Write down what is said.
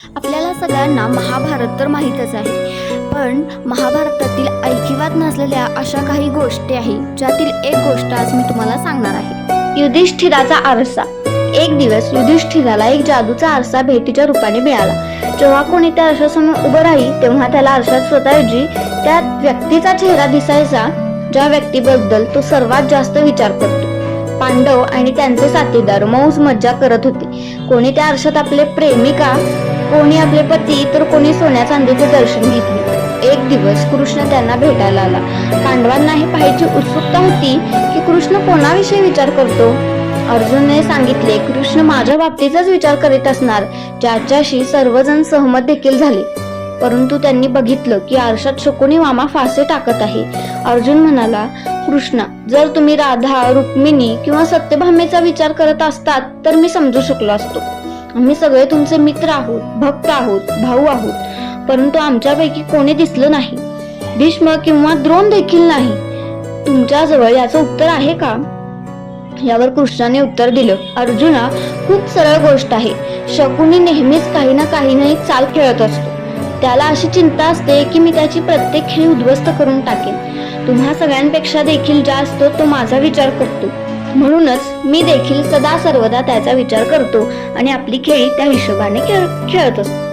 आपल्याला सगळ्यांना महाभारत तर माहीतच आहे. पण महाभारतातील ऐकिवात नसलेल्या अशा काही गोष्टी आहेत ज्यातील एक गोष्ट आज मी तुम्हाला सांगणार आहे. युधिष्ठिराचा आरसा. एक दिवस युधिष्ठिराला एक जादूचा आरसा भेटीच्या रूपाने मिळाला. जेव्हा कोणी त्या आरशासमोर उभं राहील तेव्हा त्याला आरशात स्वतःऐवजी त्या व्यक्तीचा चेहरा दिसायचा ज्या व्यक्तीबद्दल तो सर्वात जास्त विचार करतो. पांडव आणि त्यांचे साथीदार मौज मज्जा करत होते. कोणी त्या आरशात आपले प्रेमिका कोणी आपले पती तर कोणी सोन्या चांदीचे दर्शन घेतले. एक दिवस कृष्ण त्यांना भेटायला आला. पांडवांना हे पाहायची उत्सुकता होती की कृष्ण कोणाविषयी विचार करतो? अर्जुनने सांगितले कृष्ण माझ्या बाबतीचाच विचार करीत असणार. ज्याच्याशी सर्वजण सहमत देखील झाले. परंतु त्यांनी बघितलं की आरशात शकुनी मामा फासे टाकत आहे. अर्जुन म्हणाला कृष्णा जर तुम्ही राधा रुक्मिणी किंवा सत्यभामेचा विचार करत असतात तर मी समजू शकलो असतो. आम्ही सगळे तुमचे मित्र आहोत भक्त आहोत भाऊ आहोत. परंतु आमच्यापैकी कोणी दिसलं नाही. भीष्म किंवा द्रोण देखील नाही. तुमच्याजवळ याचं उत्तर आहे का? यावर कृष्णाने उत्तर दिलं. अर्जुना खूप सरळ गोष्ट आहे. शकुनी नेहमीच काही ना काही नाही चाल खेळत असतो. त्याला अशी चिंता असते की मी त्याची प्रत्येक खेळी उद्ध्वस्त करून टाकेन. तुम्हा सगळ्यांपेक्षा देखील जास्त तो माझा विचार करतो. म्हणूनच मी देखील सदा सर्वदा त्याचा विचार करतो आणि आपली खेळी त्या हिशोबाने खेळ खेळत असतो.